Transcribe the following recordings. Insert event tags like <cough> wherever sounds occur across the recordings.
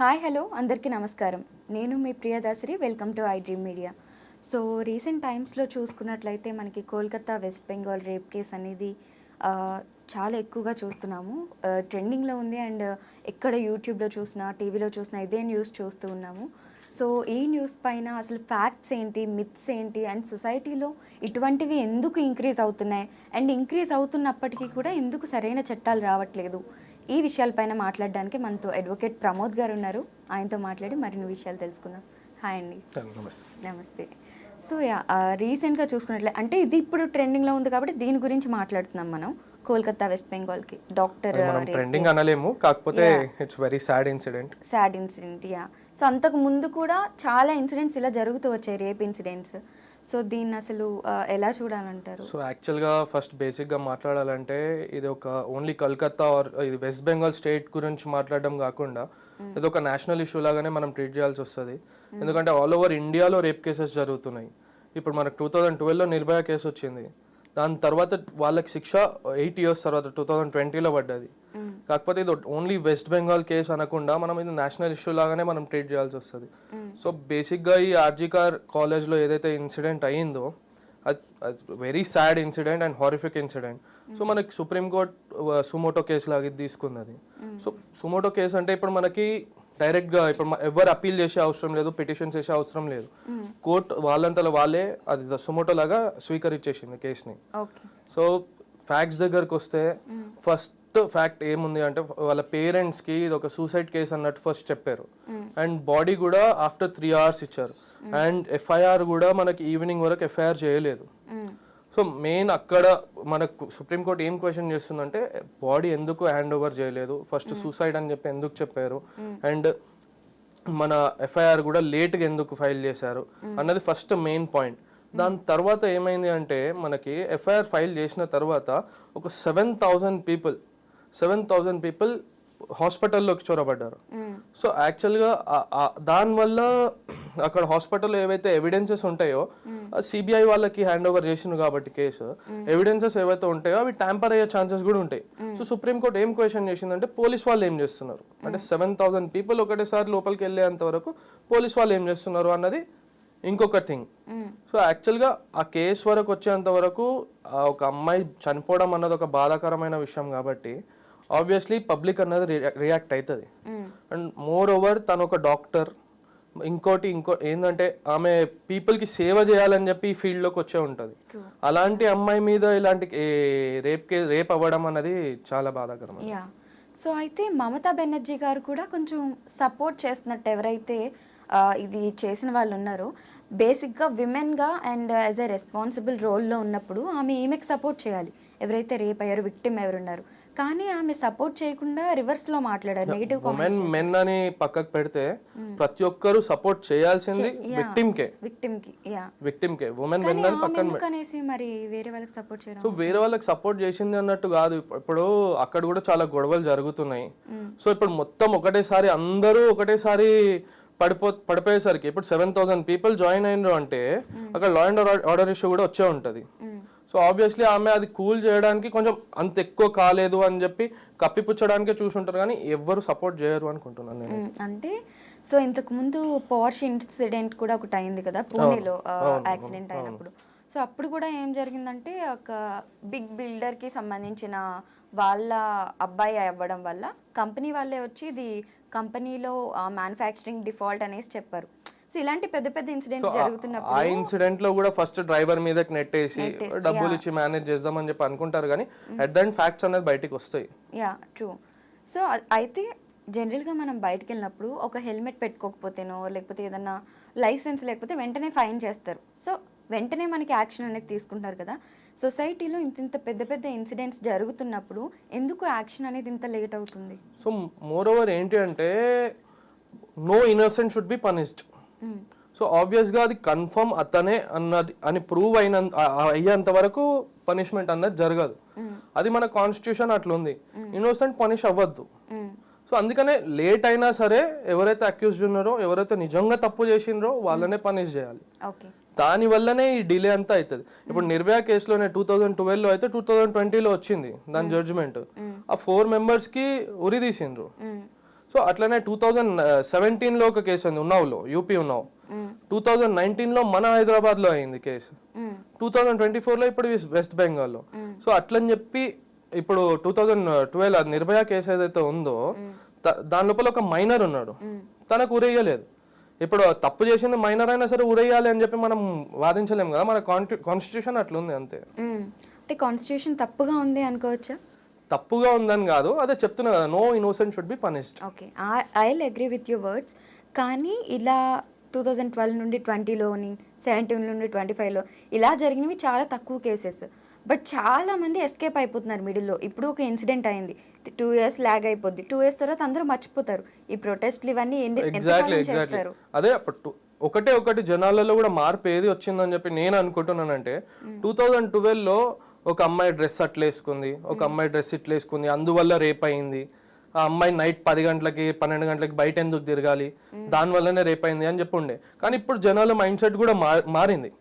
Hi hello అందరికీ నమస్కారం. నేను మీ Priya Dasari welcome to I dream media. So recent టైమ్స్లో చూసుకున్నట్లయితే మనకి Kolkata west Bengal rape case అనేది చాలా ఎక్కువగా చూస్తున్నాము. ట్రెండింగ్లో ఉంది అండ్ ఎక్కడ యూట్యూబ్లో చూసినా టీవీలో చూసినా ఇదే న్యూస్ చూస్తూ ఉన్నాము. సో ఈ న్యూస్ పైన అసలు ఫ్యాక్ట్స్ ఏంటి మిత్స్ ఏంటి అండ్ సొసైటీలో ఇటువంటివి ఎందుకు ఇంక్రీజ్ అవుతున్నాయి? అండ్ ఇంక్రీజ్ అవుతున్నప్పటికీ కూడా ఎందుకు సరైన చట్టాలు రావట్లేదు? ఈ విషయాలపైన మాట్లాడడానికి మనతో అడ్వకేట్ ప్రమోద్ గారు ఉన్నారు. ఆయనతో మాట్లాడి మరిన్ని విషయాలు తెలుసుకుందాం. హాయ్ అండి. నమస్తే. నమస్తే. సో యా రీసెంట్గా చూసుకున్నట్లే అంటే ఇది ఇప్పుడు ట్రెండింగ్లో ఉంది కాబట్టి దీని గురించి మాట్లాడుతున్నాం మనం. కోల్కతా వెస్ట్ బెంగాల్కి. డాక్టర్ మనం ట్రెండింగ్ అనలేము. కాకపోతే it's very sad incident sad incident yeah. So అంతకు ముందు కూడా చాలా ఇన్సిడెంట్స్ ఇలా జరుగుతూ వచ్చాయి రేప్ ఇన్సిడెంట్స్. సో దీన్ని అసలు ఎలా చూడాలంటారు? సో యాక్చువల్గా ఫస్ట్ బేసిక్గా మాట్లాడాలంటే ఇది ఒక ఓన్లీ కల్కత్తా ఆర్ ఇది వెస్ట్ బెంగాల్ స్టేట్ గురించి మాట్లాడడం కాకుండా ఇది ఒక నేషనల్ ఇష్యూ లాగానే మనం ట్రీట్ చేయాల్సి వస్తుంది. ఎందుకంటే ఆల్ ఓవర్ ఇండియాలో రేప్ కేసెస్ జరుగుతున్నాయి. ఇప్పుడు మనకు టూ థౌజండ్ ట్వెల్వ్లో నిర్భయ కేసు వచ్చింది దాని తర్వాత వాళ్ళకి శిక్ష ఎయిట్ ఇయర్స్ తర్వాత టూ థౌజండ్ ట్వంటీలో పడ్డది. కాకపోతే ఇది ఓన్లీ వెస్ట్ బెంగాల్ కేసు అనకుండా మనం ఇది నేషనల్ ఇష్యూ లాగానే మనం ట్రీట్ చేయాల్సి వస్తుంది. సో బేసిక్గా ఈ ఆర్జీకార్ కాలేజ్లో ఏదైతే ఇన్సిడెంట్ అయ్యిందో అది very sad incident and horrific incident. So మనకి సుప్రీంకోర్టు సుమోటో కేసు లాగా ఇది తీసుకున్నది. సో సుమోటో కేసు అంటే ఇప్పుడు మనకి డైరెక్ట్గా ఇప్పుడు ఎవరు అప్పీల్ చేసే అవసరం లేదు పిటిషన్ చేసే అవసరం లేదు. కోర్ట్ వాళ్ళంతలో వాళ్ళే అది సుమోటో లాగా స్వీకరించేసింది కేసుని. సో ఫ్యాక్ట్స్ దగ్గరకు వస్తే ఫస్ట్ ఫ్యాక్ట్ ఏముంది అంటే వాళ్ళ పేరెంట్స్కి ఇది ఒక సూసైడ్ కేసు అన్నట్టు ఫస్ట్ చెప్పారు. అండ్ బాడీ కూడా ఆఫ్టర్ త్రీ అవర్స్ ఇచ్చారు. అండ్ ఎఫ్ఐఆర్ కూడా మనకి ఈవినింగ్ వరకు ఎఫ్ఐఆర్ చేయలేదు. సో మెయిన్ అక్కడ మనకు సుప్రీంకోర్టు ఏం క్వశ్చన్ చేస్తుందంటే బాడీ ఎందుకు హ్యాండ్ ఓవర్ చేయలేదు? ఫస్ట్ సూసైడ్ అని చెప్పి ఎందుకు చెప్పారు? అండ్ మన ఎఫ్ఐఆర్ కూడా లేట్గా ఎందుకు ఫైల్ చేశారు? అన్నది ఫస్ట్ మెయిన్ పాయింట్ దాని తర్వాత ఏమైంది అంటే మనకి ఎఫ్ఐఆర్ ఫైల్ చేసిన తర్వాత ఒక seven thousand people seven thousand people హాస్పిటల్లోకి చొరబడ్డారు. సో యాక్చువల్గా దానివల్ల అక్కడ హాస్పిటల్లో ఏవైతే ఎవిడెన్సెస్ ఉంటాయో సిబిఐ వాళ్ళకి హ్యాండ్ ఓవర్ చేసిండు కాబట్టి కేసు. ఎవిడెన్సెస్ ఏవైతే ఉంటాయో అవి ట్యాంపర్ అయ్యే ఛాన్సెస్ కూడా ఉంటాయి. సో సుప్రీంకోర్టు ఏం క్వశ్చన్ చేసిందంటే పోలీస్ వాళ్ళు ఏం చేస్తున్నారు? అంటే సెవెన్ థౌసండ్ పీపుల్ ఒకటేసారి లోపలికి వెళ్ళేంత వరకు పోలీస్ వాళ్ళు ఏం చేస్తున్నారు అన్నది ఇంకొక థింగ్ సో యాక్చువల్గా ఆ కేసు వరకు వచ్చేంత వరకు ఆ ఒక అమ్మాయి చనిపోవడం అన్నది ఒక బాధాకరమైన విషయం కాబట్టి ఆబ్వియస్లీ పబ్లిక్ అన్నది రియాక్ట్ అవుతుంది. అండ్ మోర్ ఓవర్ తను ఒక డాక్టర్ ఇంకోటి ఇంకో ఏంటంటే ఆమె people కి సేవ చేయాలని చెప్పి ఈ field లోకి వచ్చే ఉంటుంది. అలాంటి అమ్మాయి మీద ఇలాంటి రేప్ రేప్ అవ్వడం అన్నది చాలా బాధాకరం యా సో అయితే మమతా బెనర్జీ గారు కూడా కొంచెం సపోర్ట్ చేస్తున్నట్టు ఎవరైతే ఇది చేసిన వాళ్ళు ఉన్నారో బేసిక్గా విమెన్గా అండ్ యాజ్ ఎ రెస్పాన్సిబుల్ రోల్లో ఉన్నప్పుడు ఆమె ఈమెకి సపోర్ట్ చేయాలి. ఎవరైతే రేప్ అయ్యారు విక్టిమ్ ఎవరున్నారు. కానీ ఆమె సపోర్ట్ చేయకుండా రివర్స్లో మాట్లాడారు నెగిటివ్ ఉమెన్ మెన్ అని పక్కకు పెడితే ప్రతి ఒక్కరు సపోర్ట్ చేయాల్సింది విక్టిమ్ కే విక్టిమ్కి యా విక్టిమ్ కే ఉమెన్ మెన్ అని పక్కన మరి వేరే వాళ్ళకి సపోర్ట్ చేయడం? సో వేరే వాళ్ళకి సపోర్ట్ చేసింది అన్నట్టు కాదు. ఇప్- ఇప్పుడు అక్కడ కూడా చాలా గొడవలు జరుగుతున్నాయి. సో ఇప్పుడు మొత్తం ఒకటేసారి అందరూ ఒకటేసారి పడిపో పడిపోయేసరికి ఇప్పుడు సెవెన్ థౌసండ్ పీపుల్ జాయిన్ అయినరు అంటే అక్కడ లా అండ్ ఆర్డర్ ఇష్యూ కూడా వచ్చే ఉంటది. సో ఆబ్వియస్లీ ఆమె అది కూల్ చేయడానికి కొంచెం అంత ఎక్కువ కాలేదు అని చెప్పి కప్పిపుచ్చడానికే చూసుంటారు కానీ ఎవ్వరు సపోర్ట్ చేయరు అనుకుంటున్నాను నేను. అంటే సో ఇంతకు ముందు పోర్ష్ ఇన్సిడెంట్ కూడా ఒకటి అయింది కదా పూణేలో యాక్సిడెంట్ అయినప్పుడు. సో అప్పుడు కూడా ఏం జరిగిందంటే ఒక బిగ్ బిల్డర్కి సంబంధించిన వాళ్ళ అబ్బాయి అవ్వడం వల్ల కంపెనీ వాళ్ళే వచ్చి ఇది కంపెనీలో మ్యానుఫ్యాక్చరింగ్ డిఫాల్ట్ అనేసి చెప్పారు. సో ఇలాంటి పెద్ద పెద్ద ఇన్సిడెంట్స్ జరుగుతున్నప్పుడు ఆ ఇన్సిడెంట్లో కూడా ఫస్ట్ డ్రైవర్ మీదకి నెట్టేసి డబ్బులు ఇచ్చి మేనేజ్ చేద్దామని చెప్పి అనుకుంటారు కానీ అట్ దండ్ ఫ్యాక్ట్స్ అనేది బయటికి వస్తాయి. యా ట్రూ సో అయితే జనరల్గా మనం బయటకు వెళ్ళినప్పుడు ఒక హెల్మెట్ పెట్టుకోకపోతేనో లేకపోతే ఏదన్నా లైసెన్స్ లేకపోతే వెంటనే ఫైన్ చేస్తారు. సో వెంటనే మనకి యాక్షన్ అనేది తీసుకుంటారు కదా. సొసైటీలో ఇంత ఇంత పెద్ద పెద్ద ఇన్సిడెంట్స్ జరుగుతున్నప్పుడు ఎందుకు యాక్షన్ అనేది ఇంత లేట్ అవుతుంది? సో మోర్ ఓవర్ ఏంటి అంటే no innocent should be punished so ఆబ్వియస్గా అది కన్ఫర్మ్ అతనే అన్నది అని ప్రూవ్ అయిన అయ్యేంత వరకు పనిష్మెంట్ అన్నది జరగదు. అది మన కాన్స్టిట్యూషన్ అట్లుంది. ఇన్నోసెంట్ పనిష్ అవ్వద్దు. సో అందుకనే లేట్ అయినా సరే ఎవరైతే అక్యూజ్డ్ ఉన్నారో ఎవరైతే నిజంగా తప్పు చేసిండ్రో వాళ్ళనే పనిష్ చేయాలి. దాని వల్లనే ఈ డిలే అంతా అవుతుంది ఇప్పుడు నిర్భయ కేసులోనే టూ థౌజండ్ ట్వెల్వ్లో అయితే టూ థౌజండ్ ట్వంటీలో వచ్చింది దాని జడ్జిమెంట్ ఆ ఫోర్ మెంబర్స్కి ఉరి తీసిండ్రు. సో అట్లనే టూ థౌజండ్ సెవెంటీన్లో ఒక కేసు ఉంది ఉన్నావులో యూపీ ఉన్నావు. టూ థౌజండ్ నైన్టీన్లో మన హైదరాబాద్లో అయింది కేసు టూ థౌజండ్ ట్వంటీ ఫోర్లో ఇప్పుడు వెస్- వెస్ట్ బెంగాల్లో సో అట్లని చెప్పి ఇప్పుడు టూ థౌజండ్ ట్వెల్వ్ అది నిర్భయ కేసు ఏదైతే ఉందో దాని లోపల ఒక మైనర్ ఉన్నాడు. తనకు ఉరేయలేదు ఇప్పుడు తప్పు చేసింది మైనర్ అయినా సరే ఉరేయాలి అని చెప్పి మనం వాదించలేం కదా మన కాన్స్టిట్యూషన్ అట్లుంది అంతే. అంటే కాన్స్టిట్యూషన్ తప్పుగా ఉంది అనుకోవచ్చా? తప్పుగా ఉందని కాదు అదే చెప్తున్నా కదా no innocent should be punished okay I agree with your words కానీ ఇలా టూ థౌజండ్ ట్వెల్వ్ నుండి ట్వంటీలోని సెవెంటీన్ నుండి ట్వంటీ ఫైవ్లో ఇలా జరిగినవి చాలా తక్కువ కేసెస్ బట్ చాలా మంది ఎస్కేప్ అయిపోతున్నారు మిడిల్లో ఇప్పుడు ఒక ఇన్సిడెంట్ అయింది. టూ ఇయర్స్ ల్యాగ్ అయిపోద్ది. టూ ఇయర్స్ తర్వాత అందరూ మర్చిపోతారు. ఈ ప్రొటెస్ట్లు ఇవన్నీ చేస్తారు? అదే అప్పుడు ఒకటే ఒకటి జనాలలో కూడా మార్పు ఏది వచ్చిందని చెప్పి నేను అనుకుంటున్నానంటే టూ థౌజండ్ ట్వెల్వ్లో ఒక అమ్మాయి డ్రెస్ అట్లా వేసుకుంది ఒక అమ్మాయి డ్రెస్ ఇట్లా వేసుకుంది అందువల్ల రేప్ అయింది. ఆ అమ్మాయి నైట్ పది గంటలకి పన్నెండు గంటలకి బయట ఎందుకు తిరగాలి? దాని వల్లనే రేప్ అయింది అని చెప్పి ఉండే. కానీ ఇప్పుడు జనాల మైండ్ సెట్ కూడా మారింది.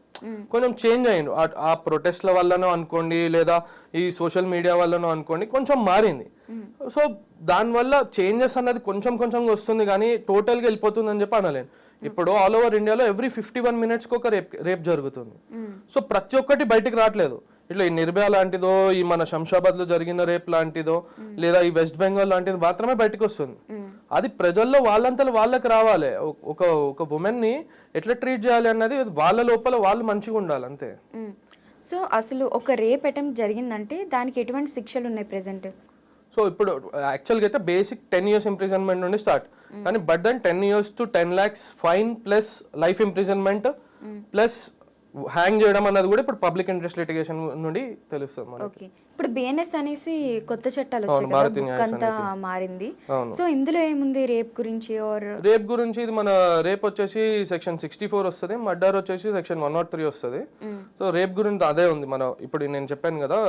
కొంచెం చేంజ్ అయ్యిండు. ఆ- ప్రొటెస్ట్ల వల్లనో అనుకోండి లేదా ఈ సోషల్ మీడియా వల్లనో అనుకోండి కొంచెం మారింది. సో దానివల్ల చేంజెస్ అన్నది కొంచెం కొంచెం వస్తుంది కానీ టోటల్గా వెళ్ళిపోతుంది అని చెప్పి అనలేను. ఇప్పుడు ఆల్ ఓవర్ ఇండియాలో ఎవ్రీ ఫిఫ్టీ వన్ మినిట్స్కి ఒక రేప్ రేప్ జరుగుతుంది. సో ప్రతి ఒక్కటి బయటికి రావట్లేదు. ఇట్లా ఈ నిర్భయ లాంటిదో ఈ మన శంషాబాద్లో జరిగిన రేప్ లాంటిదో లేదా ఈ వెస్ట్ బెంగాల్ లాంటిది మాత్రమే బయటకు వస్తుంది అది ప్రజల్లో వాళ్ళంతలో వాళ్ళకి రావాలి. ఒక- ఒక ఉమెన్ని ఎట్లా ట్రీట్ చేయాలి అన్నది వాళ్ళ లోపల వాళ్ళు మంచిగా ఉండాలి అంతే. సో అసలు ఒక రేప్ అటెంప్ట్ జరిగిందంటే దానికి ఎటువంటి శిక్షలు ఉన్నాయి ప్రెసెంట్ సో ఇప్పుడు యాక్చువల్గా అయితే బేసిక్ టెన్ ఇయర్స్ ఇంప్రిజన్మెంట్ నుండి స్టార్ట్ కానీ but then ten years to ten lakhs fine plus life imprisonment plus hang చేయడం అన్నది కూడా ఇప్పుడు పబ్లిక్ ఇంట్రెస్ట్ లిటిగేషన్ నుండి తెలుస్తుంది మనకి. ఇప్పుడు బిఎన్ఎస్ అనేసి కొత్త చట్టాలు వచ్చాయి మారింది. సో ఇందులో ఏముంది రేప్ గురించి ఆర్ రేప్ గురించి ఇది మన రేప్ వచ్చేసి సెక్షన్ సిక్స్టీ ఫోర్ వస్తుంది మర్డర్ వచ్చేసి సెక్షన్ వన్ నాట్ త్రీ వస్తుంది. సో రేప్ గురించి అదే ఉంది మన ఇప్పుడు నేను చెప్పాను కదా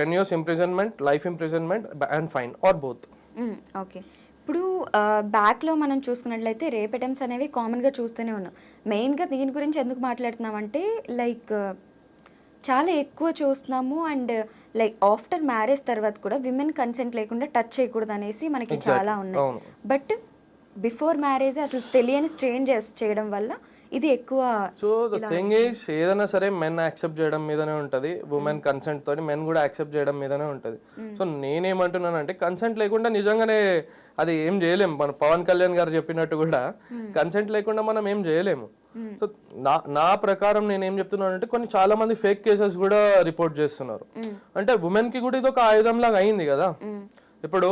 ten years imprisonment life imprisonment and fine or both okay. ఇప్పుడు బ్యాక్లో మనం చూసుకున్నట్లయితే రేప్ అటెంప్ట్స్ అనేవి కామన్గా చూస్తూనే ఉన్నాం. మెయిన్గా దీని గురించి ఎందుకు మాట్లాడుతున్నామంటే లైక్ చాలా ఎక్కువ చూస్తున్నాము అండ్ లైక్ ఆఫ్టర్ మ్యారేజ్ తర్వాత కూడా విమెన్ కన్సెంట్ లేకుండా టచ్ చేయకూడదు అనేసి మనకి చాలా ఉన్నాయి. బట్ బిఫోర్ మ్యారేజ్ అసలు తెలియని స్ట్రేంజర్స్ చేయడం వల్ల ఇది ఎక్కువ సో ద థింగ్ ఈస్ ఏదైనా సరే మెన్ యాక్సెప్ట్ చేయడం మీదనే ఉంటది. ఉమెన్ కన్సెంట్ తోని మెన్ కూడా యాక్సెప్ట్ చేయడం మీదనే ఉంటది. సో నేనేమంటున్నానంటే కన్సెంట్ లేకుండా నిజంగానే అది ఏం చేయలేము మన పవన్ కళ్యాణ్ గారు చెప్పినట్టు కూడా కన్సెంట్ లేకుండా మనం ఏం చేయలేము. సో నా నా ప్రకారం నేను ఏం చెప్తున్నానంటే కొన్ని చాలా మంది ఫేక్ కేసెస్ కూడా రిపోర్ట్ చేస్తున్నారు. అంటే ఉమెన్కి కూడా ఇది ఒక ఆయుధం లాగా అయింది కదా. ఇప్పుడు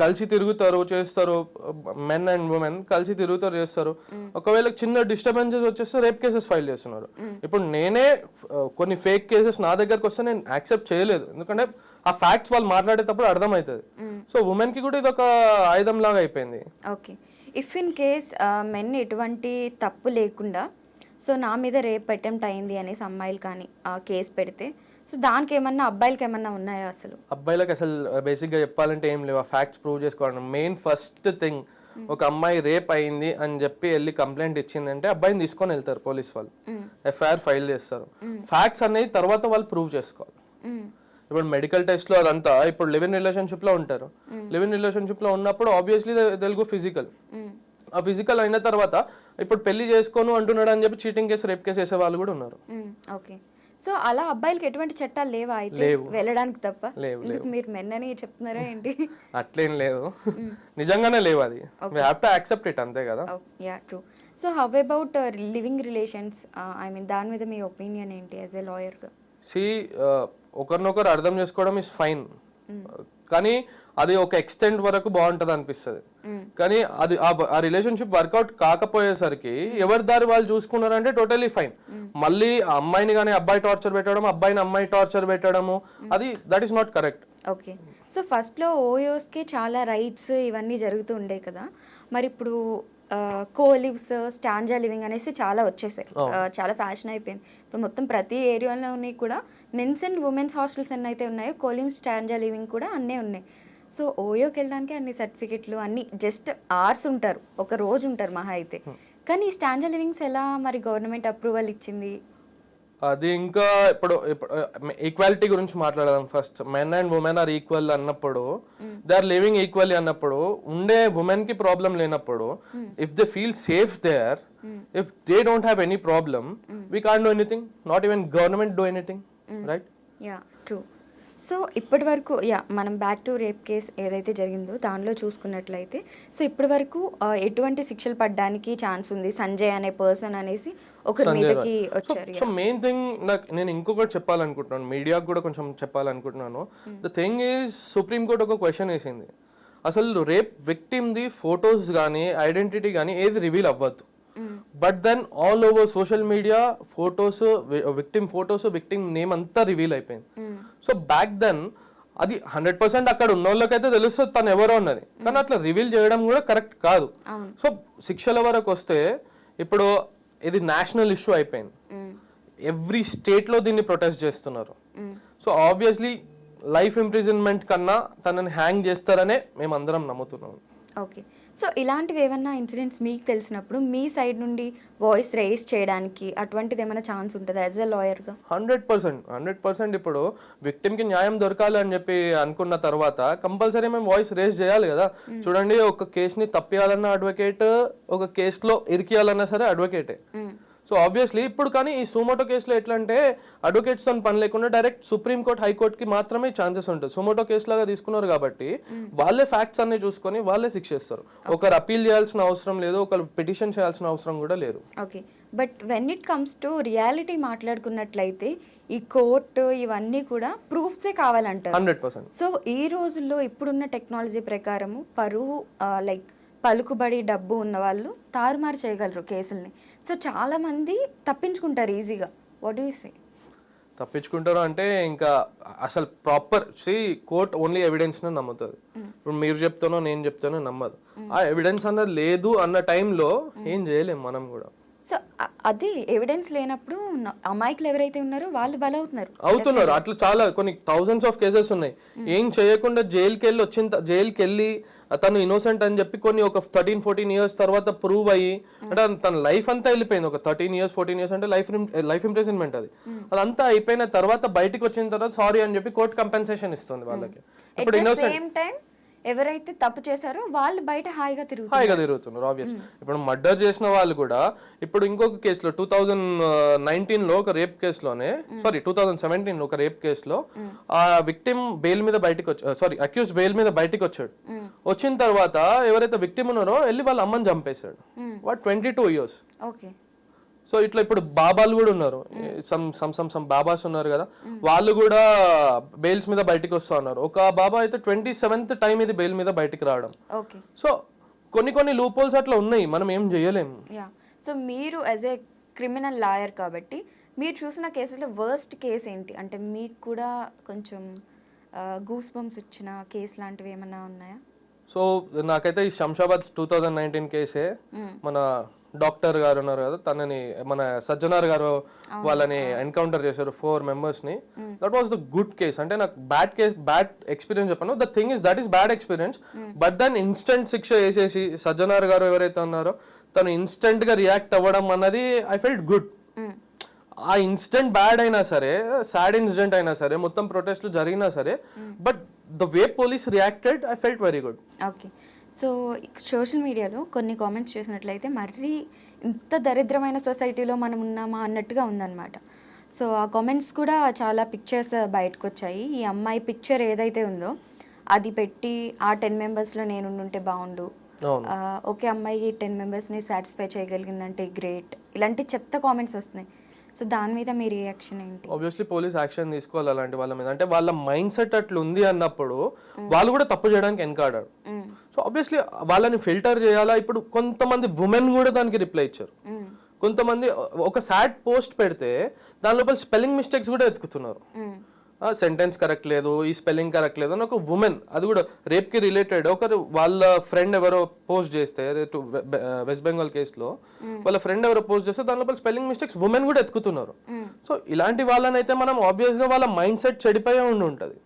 కలిసి తిరుగుతారు చేస్తారు మెన్ అండ్ ఉమెన్ కలిసి తిరుగుతారు చేస్తారు. ఒకవేళ చిన్న డిస్టర్బెన్సెస్ వచ్చేస్తే రేప్ కేసెస్ ఫైల్ చేస్తున్నారు. ఇప్పుడు నేనే కొన్ని ఫేక్ కేసెస్ నా దగ్గరకు వస్తే నేను యాక్సెప్ట్ చేయలేదు. ఎందుకంటే ఆ ఫ్యాక్ట్స్ వాళ్ళు మాట్లాడేటప్పుడు అర్థమవుతుంది. సో ఉమెన్కి కూడా ఇది ఒక ఆయుధం లాగా అయిపోయింది. Okay. If in case men ఎటువంటి తప్పు లేకుండా సో నా మీద రేప్ అటెంప్ట్ అయింది అనేసి అమ్మాయిలు కానీ ఆ కేసు పెడితే సో దానికి ఏమన్నా అబ్బాయిలకి ఏమన్నా ఉన్నాయా అసలు? అబ్బాయిలకు అసలు బేసిక్గా చెప్పాలంటే ఏం లేవు. ఆ ఫ్యాక్ట్స్ ప్రూవ్ చేసుకోవడం. మెయిన్ ఫస్ట్ థింగ్ ఒక అమ్మాయి రేప్ అయింది అని చెప్పి వెళ్ళి కంప్లైంట్ ఇచ్చిందంటే అబ్బాయిని తీసుకొని వెళ్తారు పోలీస్ వాళ్ళు. ఎఫ్ఐఆర్ ఫైల్ చేస్తారు. ఫ్యాక్ట్స్ అనేది తర్వాత వాళ్ళు ప్రూవ్ చేసుకోవాలి. ఇప్పుడు మెడికల్ టెస్ట్లో అదంతా ఇప్పుడు లివ్ ఇన్ రిలేషన్షిప్లో ఉంటారు. లివ్ ఇన్ రిలేషన్షిప్లో ఉన్నప్పుడు ఆబ్వియస్లీ తెలుగు ఫిజికల్. ఆ ఫిజికల్ అయిన తర్వాత ఇప్పుడు పెళ్ళి చేసుకోను అంటున్నాడు అని చెప్పి చీటింగ్ కేసు రేప్ కేసు వేసే వాళ్ళు కూడా ఉన్నారు. ఓకే. సో అలా అబ్బాయిలకి ఎటువంటి చట్టాలు లేవా అయితే. వెళ్ళడానికి తప్ప? లేవు, మీరు మెన్ అని చెప్తున్నారా ఏంటి? <laughs> అట్లేం లేదు. నిజంగానే లేవు అది. వీ టు యాక్సెప్ట్ ఇట్ అంతే కదా? Yeah true so how about living relations I mean దాని మీద మీ ఒపీనియన్ ఏంటి యాజ్ ఎ లాయర్గా సి ఒకరినొకరు అర్థం చేసుకోవడం ఇస్ ఫైన్ కానీ అది ఒక ఎక్స్టెంట్ వరకు బాగుంటది అనిపిస్తుంది. కానీ అది ఆ- రిలేషన్షిప్ వర్కౌట్ కాకపోయేసరికి ఎవరి దారి వాళ్ళు చూసుకున్నారంటే టోటలీ ఫైన్ మళ్ళీ ఆ అమ్మాయిని కానీ అబ్బాయి టార్చర్ పెట్టడం అబ్బాయిని అమ్మాయి టార్చర్ పెట్టడము అది that is not correct okay so ఫస్ట్లో ఓయోస్కి చాలా రైట్స్ ఇవన్నీ జరుగుతూ ఉండేవి కదా. మరి ఇప్పుడు కోలివ్స్ స్టాంజా లివింగ్ అనేసి చాలా వచ్చేసాయి. చాలా ఫ్యాషన్ అయిపోయింది. ఇప్పుడు మొత్తం ప్రతి ఏరియాలోని కూడా మెన్స్ అండ్ ఉమెన్స్ హాస్టల్స్ ఎన్ని అయితే ఉన్నాయో కోలివ్ స్టాంజా లివింగ్ కూడా అన్నీ ఉన్నాయి. సో ఓయోకి వెళ్ళడానికి అన్ని సర్టిఫికెట్లు అన్ని జస్ట్ ఆర్స్ ఉంటారు. ఒక రోజు ఉంటారు మహా అయితే. కానీ ఈ స్టాంజా లివింగ్స్ ఎలా మరి గవర్నమెంట్ అప్రూవల్ ఇచ్చింది? అది ఇంకా ఇప్పుడు ఈక్వాలిటీ గురించి మాట్లాడదాం first men and women are equal అన్నప్పుడు దే ఆర్ లివింగ్ ఈక్వల్లీ అన్నప్పుడు ఉండే ఉమెన్కి ప్రాబ్లం లేనప్పుడు if they feel safe there if they don't have any problem we can do anything not even government do anything right true so ఇప్పటి వరకు yeah మనం back to rape case ఏదైతే జరిగిందో దానిలో చూసుకున్నట్లయితే సో ఇప్పటి వరకు ఎటువంటి శిక్షలు పడడానికి ఛాన్స్ ఉంది? సంజయ్ అనే పర్సన్ అనేసి ఒకరి మీదకి వచ్చారు సో మెయిన్ థింగ్ నాకు నేను ఇంకొకటి చెప్పాలనుకుంటున్నాను. మీడియాకు కూడా కొంచెం చెప్పాలనుకుంటున్నాను. The thing is supreme court ఒక క్వశ్చన్ వేసింది. అసలు రేప్ విక్టిమ్ది ఫొటోస్ కానీ ఐడెంటిటీ కానీ ఏది రివీల్ అవ్వద్దు. But then all over social media photos victim photos victim name అంతా రివీల్ అయిపోయింది. సో బ్యాక్ దెన్ అది హండ్రెడ్ పర్సెంట్ అక్కడ ఉన్న వాళ్ళకైతే తెలుస్తుంది తను ఎవరో అన్నది. కానీ అట్లా రివీల్ చేయడం కూడా కరెక్ట్ కాదు. సో శిక్షల వరకు వస్తే ఇప్పుడు ఇది నేషనల్ ఇష్యూ అయిపోయింది. ఎవ్రీ స్టేట్లో దీన్ని ప్రొటెస్ట్ చేస్తున్నారు. సో ఆబ్వియస్లీ లైఫ్ ఇంప్రిజన్మెంట్ కన్నా తనని హ్యాంగ్ చేస్తారనే మేము అందరం నమ్ముతున్నాం. ఓకే. సో ఇలాంటివి ఏమన్నా ఇన్సిడెంట్స్ మీకు తెలిసినప్పుడు మీ సైడ్ నుండి వాయిస్ రేస్ చేయడానికి అటువంటిది ఏమైనా ఛాన్స్ ఉంటుందా యాజ్ ఎ లాయర్గా? హండ్రెడ్ పర్సెంట్ హండ్రెడ్ పర్సెంట్ ఇప్పుడు victim కి న్యాయం దొరకాలి అని చెప్పి అనుకున్న తర్వాత కంపల్సరీ మేము వాయిస్ రేస్ చేయాలి కదా. చూడండి ఒక కేసుని తప్పియాలన్న అడ్వకేట్ ఒక కేసులో ఇరికియాలన్నా సరే అడ్వకేటే. సో ఆబ్వియస్లీ ఇప్పుడు కానీ ఈ సుమోటో కేసులో ఎట్లా అంటే అడ్వకేట్స్తో పని లేకుండా డైరెక్ట్ సుప్రీం కోర్ట్ హైకోర్ట్కి మాత్రమే ఛాన్సెస్ ఉంటుంది సుమోటో కేసు లాగా తీసుకున్నారు కాబట్టి వాళ్ళే ఫ్యాక్ట్స్ అన్ని చూసుకొని వాళ్ళే శిక్షిస్తారు ఒకరు అపీల్ చేయాల్సిన అవసరం లేదు ఒకరు పిటిషన్ చేయాల్సిన అవసరం కూడా లేదు. Okay but when it comes to reality మాట్లాడుకున్నట్లయితే ఈ కోర్టు ఇవన్నీ కూడా ప్రూఫ్సే కావాలంటారు? హండ్రెడ్ పర్సెంట్ సో ఈ రోజుల్లో ఇప్పుడున్న టెక్నాలజీ ప్రకారము పరువు లైక్ పలుకుబడి డబ్బు ఉన్న వాళ్ళు తారుమారు చేయగలరు కేసుల్ని. సో చాలా మంది తప్పించుకుంటారు ఈజీగా. వాట్ యూ సే తప్పించుకుంటారు అంటే ఇంకా అసలు ప్రాపర్ సి కోర్ట్ ఓన్లీ ఎవిడెన్స్ నమ్ముతుంది. ఇప్పుడు మీరు చెప్తానో నేను చెప్తానో నమ్మదు. ఆ ఎవిడెన్స్ అన్నది లేదు అన్న టైంలో ఏం చేయలేం మనం కూడా. సో అది ఎవిడెన్స్ లేనప్పుడు అమాయకులు ఎవరైతే ఉన్నారో వాళ్ళు బలవుతున్నారు. అవుతున్నారు. అట్లా చాలా కొన్ని థౌజండ్స్ ఆఫ్ కేసెస్ ఉన్నాయి. ఏం చేయకుండా జైలుకి వెళ్ళి వచ్చిన జైలుకి వెళ్ళి అతను ఇన్నోసెంట్ అని చెప్పి కొన్ని ఒక థర్టీన్ ఫోర్టీన్ ఇయర్స్ తర్వాత ప్రూవ్ అయ్యి అంటే తన లైఫ్ అంతా వెళ్ళిపోయింది. ఒక థర్టీన్ ఇయర్స్ ఫోర్టీన్ ఇయర్స్ అంటే లైఫ్ లైఫ్ ఇంప్రెజన్మెంట్ అది. అదంతా అయిపోయిన తర్వాత బయటికి వచ్చిన తర్వాత సారీ అని చెప్పి కోర్ట్ కంపెన్సేషన్ ఇస్తుంది వాళ్ళకి. ఎట్ ఇప్పుడు ద సేమ్ టైం ఎవరైతే తప్పు చేశారో వాళ్ళు బయట హాయిగా తిరుగుతారు హాయిగా తిరుగుతున్నారు ఆబ్వియస్ ఇప్పుడు మర్డర్ చేసిన వాళ్ళు కూడా ఇప్పుడు ఇంకొక కేసులో టూ థౌజండ్ నైన్టీన్లో ఒక రేప్ కేసులోనే సారీ టూ థౌజండ్ సెవెంటీన్లో ఒక రేప్ కేసులో ఆ విక్టిమ్ బెయిల్ మీద బయటకు వచ్చి సారీ అక్యూజ్ బెయిల్ మీద బయటకు వచ్చాడు. వచ్చిన తర్వాత ఎవరైతే విక్టిమ్ ఉన్నారో వెళ్ళి వాళ్ళ అమ్మని చంపేశాడు. What twenty two years okay so ఇట్లా ఇప్పుడు బాబాలు కూడా ఉన్నారు. Some some some some babas ఉన్నారు కదా. వాళ్ళు కూడా బెయిల్స్ మీద బయటికి వస్తా ఉన్నారు. ఒక బాబా అయితే ట్వంటీ సెవెంత్ టైం ఇది బెయిల్ మీద బయటికి రావడం. ఓకే సో కొన్ని కొన్ని లూపోల్స్ అట్లా ఉన్నాయి. మనం ఏం చేయలేము సో మీరు యాజ్ ఏ క్రిమినల్ లాయర్ కాబట్టి మీరు చూసిన కేసులో వర్స్ట్ కేసు ఏంటి? అంటే మీకు కూడా కొంచెం గూస్ బంప్స్ ఇచ్చిన కేసు లాంటివి ఏమన్నా ఉన్నాయా? సో నాకైతే ఈ శంషాబాద్ టూ థౌజండ్ నైన్టీన్ కేసే మన డాక్టర్ గారు ఉన్నారు కదా తనని మన సజ్జనార్ గారు వాళ్ళని ఎన్కౌంటర్ చేశారు ఫోర్ మెంబర్స్ని that was the good case అంటే నాకు బ్యాడ్ కేస్ బ్యాడ్ ఎక్స్పీరియన్స్ చెప్పాను. The thing is that is bad experience but దాన్ని ఇన్స్టెంట్ శిక్ష వేసేసి సజ్జనార్ గారు ఎవరైతే ఉన్నారో తను ఇన్స్టెంట్గా రియాక్ట్ అవ్వడం అన్నది ఐ ఫెల్ట్ గుడ్ ఆ ఇన్సిడెంట్ బ్యాడ్ అయినా సరే సాడ్ ఇన్సిడెంట్ అయినా సరే మొత్తం ప్రొటెస్ట్లు జరిగినా సరే but the way police reacted I felt very good okay so social మీడియాలో కొన్ని కామెంట్స్ చూసినట్లయితే మరీ ఇంత దరిద్రమైన సొసైటీలో మనం ఉన్నామా అన్నట్టుగా ఉందన్నమాట. సో ఆ కామెంట్స్ కూడా చాలా పిక్చర్స్ బయటకు వచ్చాయి ఈ అమ్మాయి పిక్చర్ ఏదైతే ఉందో అది పెట్టి ఆ టెన్ మెంబర్స్లో నేను ఉంటే బాగుండు. ఒకే అమ్మాయి టెన్ మెంబర్స్ని సాటిస్ఫై చేయగలిగిందంటే గ్రేట్ ఇలాంటి చెత్త కామెంట్స్ వస్తున్నాయి. సో దాని మీద మీ రియాక్షన్ ఏంటి ఆబ్వియస్లీ పోలీస్ యాక్షన్ తీసుకోవాలి అలాంటి వాళ్ళ మీద అంటే వాళ్ళ మైండ్ సెట్ అట్లా ఉంది అన్నప్పుడు వాళ్ళు కూడా తప్పు చేయడానికి వెనకాడారు. సో ఆబ్వియస్లీ వాళ్ళని ఫిల్టర్ చేయాలా ఇప్పుడు కొంతమంది ఉమెన్ కూడా దానికి రిప్లై ఇచ్చారు. కొంతమంది ఒక సాడ్ పోస్ట్ పెడితే దాని లోపల స్పెల్లింగ్ మిస్టేక్స్ కూడా ఎత్తుకుతున్నారు. సెంటెన్స్ కరెక్ట్ లేదు ఈ స్పెల్లింగ్ కరెక్ట్ లేదు అని ఒక ఉమెన్ అది కూడా రేప్కి రిలేటెడ్ ఒకరు వాళ్ళ ఫ్రెండ్ ఎవరో పోస్ట్ చేస్తే వెస్ట్ బెంగాల్ కేసులో వాళ్ళ ఫ్రెండ్ ఎవరో పోస్ట్ చేస్తే దాని లోపల స్పెల్లింగ్ మిస్టేక్స్ ఉమెన్ కూడా ఎత్తుకుతున్నారు. సో ఇలాంటి వాళ్ళనైతే మనం ఆబ్వియస్గా వాళ్ళ మైండ్ సెట్ చెడిపోయే ఉండి ఉంటది.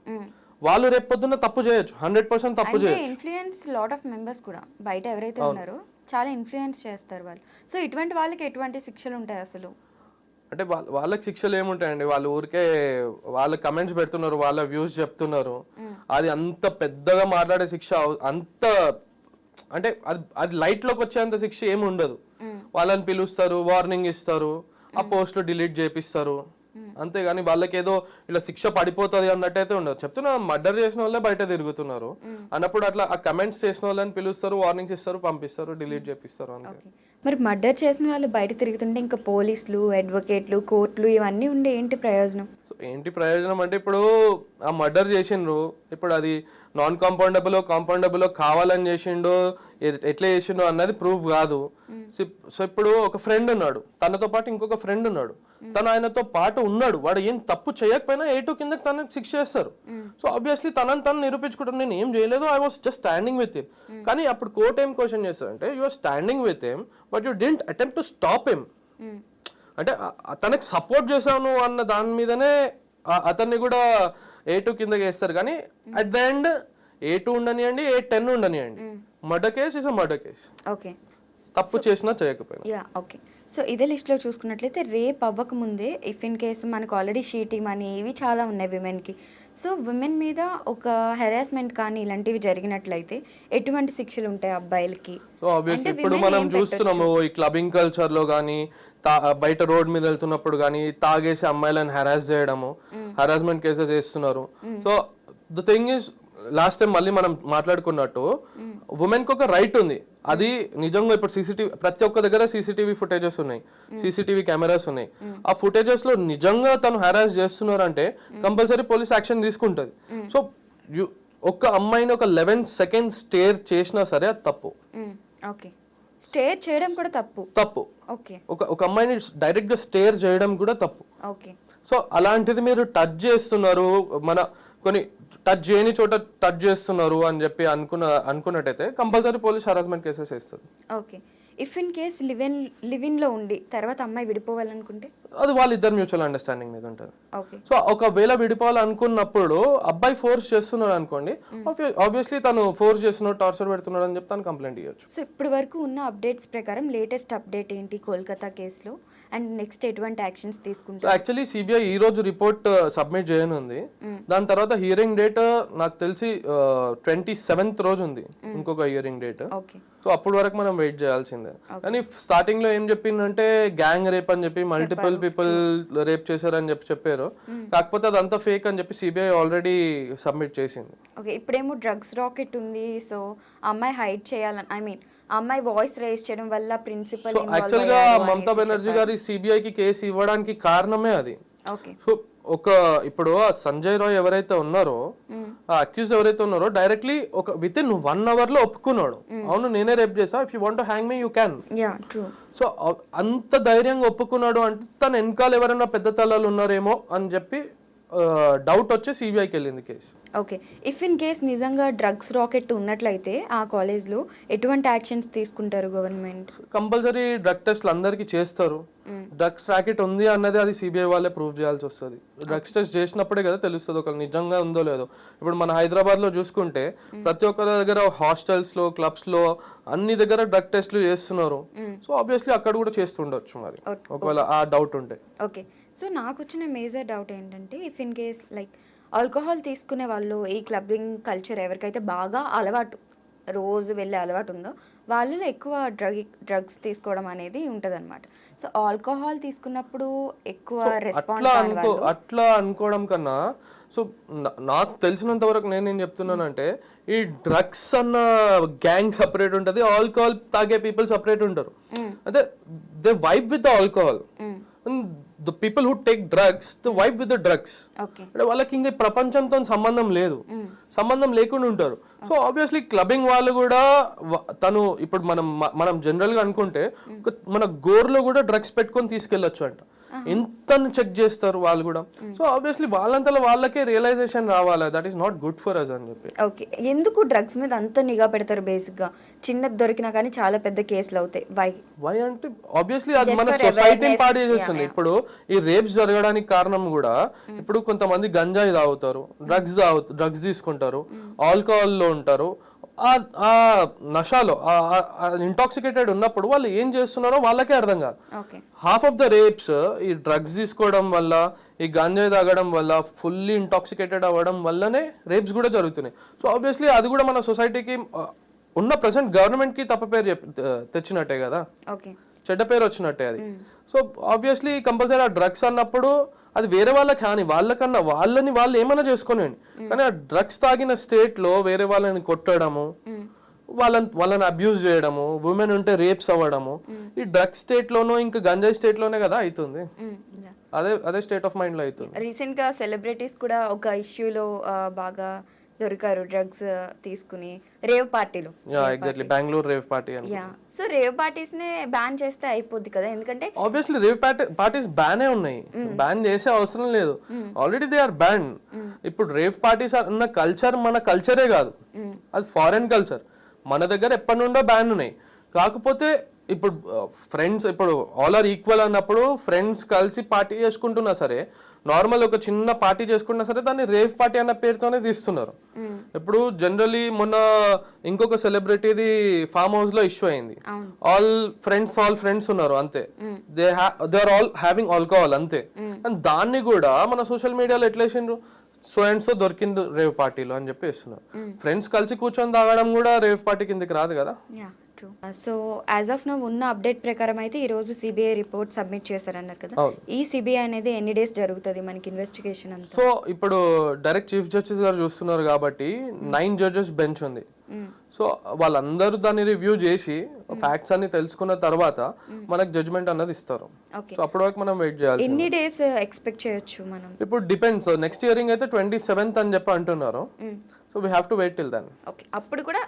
వాళ్ళు రేపు పొద్దున్న తప్పు చేయొచ్చు హండ్రెడ్ పర్సెంట్ తప్పు చేయొచ్చు. ఇన్ఫ్లుయెన్స్ లాట్ ఆఫ్ మెంబర్స్ కూడా బయట ఎవరైతే ఉన్నారో చాలా ఇన్ఫ్లుయెన్స్ చేస్తారు వాళ్ళు. సో ఇటువంటి వాళ్ళకి ఎటువంటి శిక్షలు ఉంటాయి అసలు? అంటే వాళ్ళ వాళ్ళకి శిక్షలు ఏముంటాయండి? వాళ్ళు ఊరికే వాళ్ళ కమెంట్స్ పెడుతున్నారు వాళ్ళ వ్యూస్ చెప్తున్నారు. అది అంత పెద్దగా మాట్లాడే శిక్ష అంత అంటే అది అది లైట్లోకి వచ్చేంత శిక్ష ఏమి ఉండదు వాళ్ళని పిలుస్తారు వార్నింగ్ ఇస్తారు ఆ పోస్ట్ డిలీట్ చేపిస్తారు. అంతేగాని వాళ్ళకి ఏదో ఇలా శిక్ష పడిపోతుంది అన్నట్టయితే ఉండదు. చెప్తున్నా మర్డర్ చేసిన వాళ్ళే బయట తిరుగుతున్నారు. అన్నప్పుడు అట్లా ఆ కమెంట్స్ చేసిన వాళ్ళని పిలుస్తారు వార్నింగ్స్ ఇస్తారు పంపిస్తారు డిలీట్ చేపిస్తారు అంతే. మరి మర్డర్ చేసిన వాళ్ళు బయట తిరుగుతుంటే ఇంకా పోలీసులు అడ్వకేట్లు కోర్టులు ఇవన్నీ ఉండే ఏంటి ప్రయోజనం? సో ఏంటి ప్రయోజనం అంటే ఇప్పుడు ఆ మర్డర్ చేసిండ్రు ఇప్పుడు అది నాన్ కాంపౌండబుల్ కాంపౌండబుల్ కావాలని చేసిండో ఎట్లా చేసిండో అన్నది ప్రూఫ్ కాదు. సో ఇప్- సో ఇప్పుడు ఒక ఫ్రెండ్ ఉన్నాడు. తనతో పాటు ఇంకొక ఫ్రెండ్ ఉన్నాడు. తను ఆయనతో పాటు ఉన్నాడు. వాడు ఏం తప్పు చేయకపోయినా ఏ టూ కిందకి తనకి శిక్ష చేస్తారు. సో ఆబ్వియస్లీ తనని తను నిరూపించుకుంటాను నేను ఏం చేయలేదు. I was just standing with him కానీ అప్పుడు కోర్ట్ ఏం క్వశ్చన్ చేస్తారంటే you are standing with him but you didn't attempt to stop him అంటే అతనికి సపోర్ట్ చేశాను అన్న దాని మీదనే అతన్ని కూడా ఏ టూ కింద వేస్తారు కానీ at the end A two ఉండనియండి A ten ఉండనియండి. Murder case is murder case okay తప్పు చేసినా చేయకపోయినా. యా ఓకే సో ఇదే లిస్ట్లో చూసుకున్నట్లయితే రేప్ అవ్వక ముందే ఇఫ్ ఇన్ కేసు మనకు ఆల్రెడీ షీటింగ్ అని ఇవి చాలా ఉన్నాయి విమెన్కి సో విమెన్ మీద ఒక హెరాస్మెంట్ కానీ ఇలాంటివి జరిగినట్లయితే ఎటువంటి శిక్షలు ఉంటాయి అబ్బాయిలకి? ఇప్పుడు మనం చూస్తున్నాము ఈ క్లబ్బింగ్ కల్చర్లో కానీ బయట రోడ్ మీద వెళ్తున్నప్పుడు కానీ తాగేసి అమ్మాయిలను హెరాస్ చేయడము హెరాస్మెంట్ కేసెస్ చేస్తున్నారు so the thing is last time మళ్ళీ మనం మాట్లాడుకున్నట్టు ఉమెన్కి ఒక రైట్ ఉంది. అది నిజంగా ఇప్పుడు సీసీటీవీ ప్రతి ఒక్క దగ్గర సీసీటీవీ ఫుటేజెస్ ఉన్నాయి. సీసీటీవీ కెమెరాస్ ఉన్నాయి. ఆ ఫుటేజెస్లో నిజంగా తను హెరాస్ చేస్తున్నారంటే కంపల్సరీ పోలీస్ యాక్షన్ తీసుకుంటది. సో ఒక్క అమ్మాయిని ఒక లెవెన్ సెకండ్స్ స్టేర్ చేసినా సరే అది తప్పు. ఓకే. స్టే చేయడం కూడా తప్పు. తప్పు. ఓకే. ఒక ఒక అమ్మాయిని డైరెక్ట్గా స్టేర్ చేయడం కూడా తప్పు. ఓకే. సో అలాంటిది మీరు టచ్ చేస్తున్నారు. మన కొన్ని టచ్ చేయని చోట టచ్ చేస్తున్నారు అని చెప్పి అనుకున్న అనుకున్నట్టయితే కంపల్సరీ పోలీస్ హరాస్మెంట్ కేసెస్ వేస్తుంది okay. If in case live in లివిన్లో ఉండి తర్వాత అమ్మాయి విడిపోవాలనుకుంటే? అది వాళ్ళిద్దరు మ్యూచువల్ అండర్స్టాండింగ్ మీద ఉంటుంది. ఓకే. సో ఒకవేళ విడిపోవాలనుకున్నప్పుడు అబ్బాయి ఫోర్స్ చేస్తున్నాడు అనుకోండి ఆబ్వియస్లీ తను ఫోర్స్ చేస్తున్నాడు టార్చర్ పెడుతున్నాడు అని చెప్పి తను కంప్లైంట్ ఇవ్వచ్చు సో ఇప్పటి వరకు ఉన్న అప్డేట్స్ ప్రకారం లేటెస్ట్ అప్డేట్ ఏంటి కోల్కతా కేసులో అండ్ నెక్స్ట్ ఎటువంటి యాక్షన్స్ తీసుకుంటారు? యాక్చువల్లీ సిబిఐ ఈ రోజు రిపోర్ట్ సబ్మిట్ చేయనుంది. దాని తర్వాత హియరింగ్ డేట్ నాకు తెలిసి ట్వంటీ సెవెంత్ రోజు ఉంది ఇంకొక హియరింగ్ డేట్. ఓకే. సో అప్పటి వరకు మనం వెయిట్ చేయాల్సిందే. కానీ స్టార్టింగ్లో ఏం చెప్పిందంటే గ్యాంగ్ రేప్ అని చెప్పి మల్టిపుల్ పీపుల్ రేప్ చేశారని చెప్పి చెప్పారు. కాకపోతే అదంతా ఫేక్ అని చెప్పి సిబిఐ ఆల్రెడీ సబ్మిట్ చేసింది. ఓకే ఇప్పుడేమో డ్రగ్స్ రాకెట్ ఉంది. సో అమ్మాయి హైడ్ చేయాలని ఐ మీన్ అమ్మాయి వాయిస్ రేస్ చేయడం వల్ల ప్రిన్సిపల్ యాక్చువల్గా మమతా బెనర్జీ గారి సిబిఐ కి కేసు ఇవ్వడానికి కారణమే అది. సో ఒక ఇప్పుడు ఆ సంజయ్ రాయ్ ఎవరైతే ఉన్నారో ఆ అక్యూజ్ ఎవరైతే ఉన్నారో డైరెక్ట్లీ ఒక విత్ ఇన్ వన్ అవర్లో ఒప్పుకున్నాడు. అవును నేనే రేప్ చేసా if you want hang me you can so అంత ధైర్యంగా ఒప్పుకున్నాడు అంటే తన వెనకాల ఎవరైనా పెద్ద తలాలు ఉన్నారేమో అని చెప్పి డౌట్ వచ్చి సిబిఐకి వెళ్ళింది case okay if in case నిజంగా డ్రగ్స్ రాకెట్ ఉన్నట్లయితే ఆ కాలేజ్లో ఎటువంటి యాక్షన్స్ తీసుకుంటారు గవర్నమెంట్ కంపల్సరీ డ్రగ్ టెస్ట్లు అందరికీ చేస్తారు. డ్రగ్స్ ర్యాకెట్ ఉంది అన్నది అది సిబిఐ వాళ్ళే ప్రూవ్ చేయాల్సి వస్తుంది. డ్రగ్స్ టెస్ట్ చేసినప్పుడే కదా తెలుస్తుంది ఒక నిజంగా ఉందో లేదో. ఇప్పుడు మన హైదరాబాద్లో చూసుకుంటే ప్రతి ఒక్క దగ్గర హాస్టల్స్లో క్లబ్స్లో అన్ని దగ్గర డ్రగ్ టెస్ట్లు చేస్తున్నారు. సో ఆబ్వియస్లీ అక్కడ కూడా చేస్తుండొచ్చు మరి. ఒకవేళ ఆ డౌట్ ఉంటే. ఓకే సో నాకు వచ్చిన మేజర్ డౌట్ ఏంటంటే if in case like alcohol తీసుకునే వాళ్ళు ఈ క్లబ్బింగ్ కల్చర్ ఎవరికైతే బాగా అలవాటు రోజు వెళ్ళే అలవాటు ఉందో వాళ్ళలో ఎక్కువ డ్రగ్ డ్రగ్స్ తీసుకోవడం అనేది ఉంటదన్నమాట. సో ఆల్కహాల్ తీసుకున్నప్పుడు ఎక్కువ రెస్పాన్స్ అట్లా అనుకో అట్లా అనుకోవడం కన్నా సో నాకు తెలిసినంత వరకు నేనేం చెప్తున్నానంటే ఈ డ్రగ్స్ అన్న గ్యాంగ్ సపరేట్ ఉంటది ఆల్కహాల్ తాగే పీపుల్ సపరేట్ ఉంటారు. అంటే they vibe with alcohol the people who take drugs the vibe with the drugs అంటే వాళ్ళకి ఇంకా ప్రపంచంతో సంబంధం లేదు. సంబంధం లేకుండా ఉంటారు. సో ఆబ్వియస్లీ క్లబ్బింగ్ వాళ్ళు కూడా తను ఇప్పుడు మనం మనం జనరల్గా అనుకుంటే ఒక మన గోర్లో కూడా డ్రగ్స్ పెట్టుకొని తీసుకెళ్ళొచ్చు అంట. ఎంత చెక్ చేస్తారు వాళ్ళు కూడా? సో ఆబ్వియస్లీ వాళ్ళంతలో వాళ్ళకే రియలైజేషన్ రావాలి. That is not good for us అని చెప్పి. ఓకే ఎందుకు డ్రగ్స్ మీద అంత నిఘా పెడతారు బేసిక్గా చిన్నది దొరికినా కానీ చాలా పెద్ద కేసులు అవుతాయి. వై వై అంటే ఆబ్వియస్లీ అది మన సొసైటీని పాడు చేస్తుంది ఇప్పుడు ఈ రేప్స్ జరగడానికి కారణం కూడా ఇప్పుడు కొంతమంది గంజాయి తాగుతారు డ్రగ్స్ తాగు డ్రగ్స్ తీసుకుంటారు ఆల్కహాల్లో ఉంటారు ఆ- నషాలో ఇంటాక్సికేటెడ్ ఉన్నప్పుడు వాళ్ళు ఏం చేస్తున్నారో వాళ్ళకే అర్థం కాదు. హాఫ్ ఆఫ్ ద రేప్స్ ఈ డ్రగ్స్ తీసుకోవడం వల్ల ఈ గంజాయి తాగడం వల్ల ఫుల్లీ ఇంటాక్సికేటెడ్ అవ్వడం వల్లనే రేప్స్ కూడా జరుగుతున్నాయి. సో ఆబ్వియస్లీ అది కూడా మన సొసైటీకి ఉన్న ప్రజెంట్ గవర్నమెంట్కి తప్ప పేరు తెచ్చినట్టే కదా? చెడ్డ పేరు వచ్చినట్టే అది. సో ఆబ్వియస్లీ కంపల్సరీ ఆ డ్రగ్స్ అన్నప్పుడు అది వేరే వాళ్ళకి కానీ వాళ్ళకన్నా వాళ్ళని వాళ్ళు ఏమైనా చేసుకోనివ్వండి కానీ ఆ డ్రగ్స్ తాగిన స్టేట్లో వేరే వాళ్ళని కొట్టడము వాళ్ళని వాళ్ళని అబ్యూజ్ చేయడము ఉమెన్ ఉంటే రేప్స్ అవ్వడము ఈ డ్రగ్స్ స్టేట్ లోనో ఇంకా గంజాయి స్టేట్లోనే కదా అవుతుంది అదే అదే స్టేట్ ఆఫ్ మైండ్లో అవుతుంది రీసెంట్గా సెలబ్రిటీస్ కూడా ఒక ఇష్యూలో బాగా దొరికారు డ్రగ్స్ తీసుకుని. రేవ్ పార్టీలో. Exactly Bengaluru rave party yeah so rave parties నే బ్యాన్ చేస్తే అయిపోద్ది కదా. ఎందుకంటే ఆబ్వియస్లీ రేవ్ పార్టీస్ బ్యానే ఉన్నాయి. బ్యాన్ చేసే అవసరం లేదు. ఆల్రెడీ దే ఆర్ బ్యాన్ ఇప్పుడు రేవ్ పార్టీస్ అన్న కల్చర్ మన కల్చరే కాదు. అది ఫారెన్ కల్చర్ మన దగ్గర ఎప్పటి నుండో బ్యాన్ ఉన్నాయి. కాకపోతే ఇప్పుడు ఫ్రెండ్స్ ఇప్పుడు ఆల్ ఆర్ ఈక్వల్ అన్నప్పుడు ఫ్రెండ్స్ కలిసి పార్టీ చేసుకుంటున్నా సరే నార్మల్ ఒక చిన్న పార్టీ చేసుకున్నా సరే దాన్ని రేవ్ పార్టీ అన్న పేరుతోనే తీస్తున్నారు. ఇప్పుడు జనరలీ మొన్న ఇంకొక సెలబ్రిటీది ఫామ్ హౌస్లో ఇష్యూ అయింది. ఆల్ ఫ్రెండ్స్ ఆల్ ఫ్రెండ్స్ ఉన్నారు అంతే. They they are all having alcohol అంతే. అండ్ దాన్ని కూడా మన సోషల్ మీడియాలో ఎట్లా వేసిండ్రు సో అండ్ సో దొరికింది రేవ్ పార్టీలో అని చెప్పి వేస్తున్నారు ఫ్రెండ్స్ కలిసి కూర్చొని తాగడం కూడా రేవ్ పార్టీ కిందకి రాదు కదా? సో యాజ్ ఆఫ్ నో ఉన్న అప్డేట్ ప్రకారం అయితే ఈ రోజు సిబిఐ రిపోర్ట్ సబ్మిట్ చేశారన్నారు కదా. ఈ సిబిఐ అనేది ఎన్ని డేస్ జరుగుతుంది మనకి ఇన్వెస్టిగేషన్ అంతా? సో ఇప్పుడు డైరెక్ట్ చీఫ్ జస్టిస్ గారు చూస్తున్నారు కాబట్టి నైన్ జడ్జెస్ బెంచ్ ఉంది. సో వాళ్ళందరూ దాన్ని రివ్యూ చేసి ఫ్యాక్ట్స్ అన్ని తెలుసుకున్న తర్వాత మనకు జడ్జ్మెంట్ అన్నది ఇస్తారు. సో అప్పటి వరకు మనం వెయిట్ చేయాలి ఎన్ని డేస్ ఎక్స్పెక్ట్ చేయొచ్చు మనం? ఇప్పుడు డిపెండ్స్ నెక్స్ట్ ఇయరింగ్ అయితే ట్వంటీ సెవెంత్ అని చెప్పి అంటున్నారు. So we have to wait till then okay అప్పుడు కూడా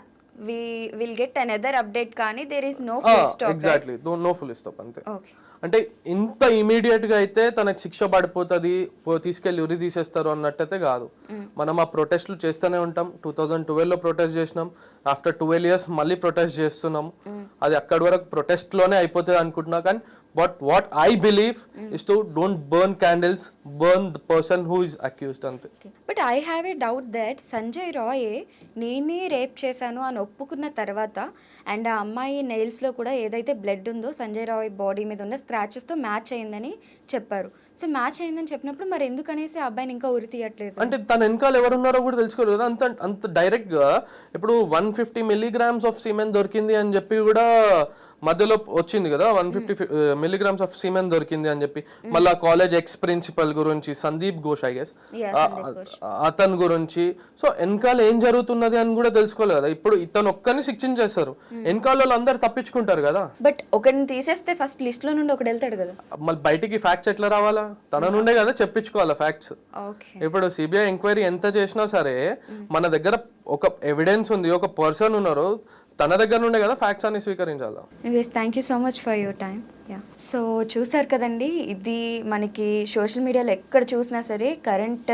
we will get another update కానీ there is no full stop exactly no full stop అంతే. అంటే ఇంత ఇమీడియట్గా అయితే తనకు శిక్ష పడిపోతుంది తీసుకెళ్ళి ఉరి తీసేస్తారు అన్నట్టయితే కాదు. మనం ఆ ప్రొటెస్ట్లు చేస్తూనే ఉంటాం. టూ థౌజండ్ ట్వెల్వ్లో ప్రొటెస్ట్ చేసినాం. ఆఫ్టర్ ట్వెల్వ్ ఇయర్స్ మళ్ళీ ప్రొటెస్ట్ చేస్తున్నాం. అది అక్కడి వరకు ప్రొటెస్ట్లోనే అయిపోతుంది అనుకుంటున్నా కానీ but what I believe is to don't burn candles burn the person who is accused అంతే. But I have a doubt that Sanjay రాయే నేనే రేప్ చేశాను అని ఒప్పుకున్న తర్వాత అండ్ ఆ అమ్మాయి నెయిల్స్లో కూడా ఏదైతే బ్లడ్ ఉందో సంజయ్ రాయ్ బాడీ మీద ఉన్న స్క్రాచెస్తో మ్యాచ్ అయిందని చెప్పారు. సో మ్యాచ్ అయిందని చెప్పినప్పుడు మరి ఎందుకనేసి ఆ అబ్బాయిని ఇంకా ఉరి తీయట్లేదు? అంటే తన వెనకాల ఎవరున్నారో కూడా తెలుసుకోరు కదా అంత అంత డైరెక్ట్గా ఇప్పుడు one fifty milligrams of semen దొరికింది అని చెప్పి కూడా మధ్యలో వచ్చింది కదా one fifty milligrams of semen దొరికింది అని చెప్పి. మళ్ళా కాలేజ్ ఎక్స్ ప్రిన్సిపల్ గురించి సందీప్ ఘోష్ ఐ గెస్ అతని గురించి. సో వెనకాల ఏం జరుగుతున్నది అని కూడా తెలుసుకోలేదు కదా. ఇప్పుడు ఇతను ఒక్కరిని శిక్షించేస్తారు వెనకాల వాళ్ళు అందరు తప్పించుకుంటారు కదా. బట్ ఒకరిని తీసేస్తే ఫస్ట్ లిస్ట్లో నుండి ఒకటి వెళ్తాడు కదా. మళ్ళీ బయటికి ఫ్యాక్ట్స్ ఎట్లా రావాలా? తన నుండే కదా చెప్పించుకోవాలా ఫ్యాక్ట్స్ ఇప్పుడు సిబిఐ ఎంక్వైరీ ఎంత చేసినా సరే మన దగ్గర ఒక ఎవిడెన్స్ ఉంది. ఒక పర్సన్ ఉన్నారు. తన దగ్గర నుండే కదా ఫ్యాక్ట్స్ అన్ని స్వీకరించాలా? Yes thank you so much for your time yeah so చూసారు కదండి ఇది మనకి సోషల్ మీడియాలో ఎక్కడ చూసినా సరే కరెంట్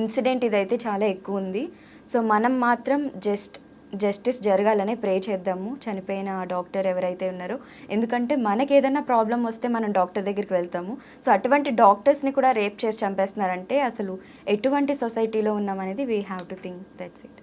ఇన్సిడెంట్ uh, ఇదైతే చాలా ఎక్కువ ఉంది. సో మనం మాత్రం జస్ట్ జస్టిస్ జరగాలనే ప్రే చేద్దాము. చనిపోయిన డాక్టర్ ఎవరైతే ఉన్నారో. ఎందుకంటే మనకి ఏదైనా ప్రాబ్లం వస్తే మనం డాక్టర్ దగ్గరికి వెళ్తాము. సో అటువంటి డాక్టర్స్ని కూడా రేప్ చేసి చంపేస్తున్నారంటే అసలు ఎటువంటి సొసైటీలో ఉన్నామనేది we have to think that's it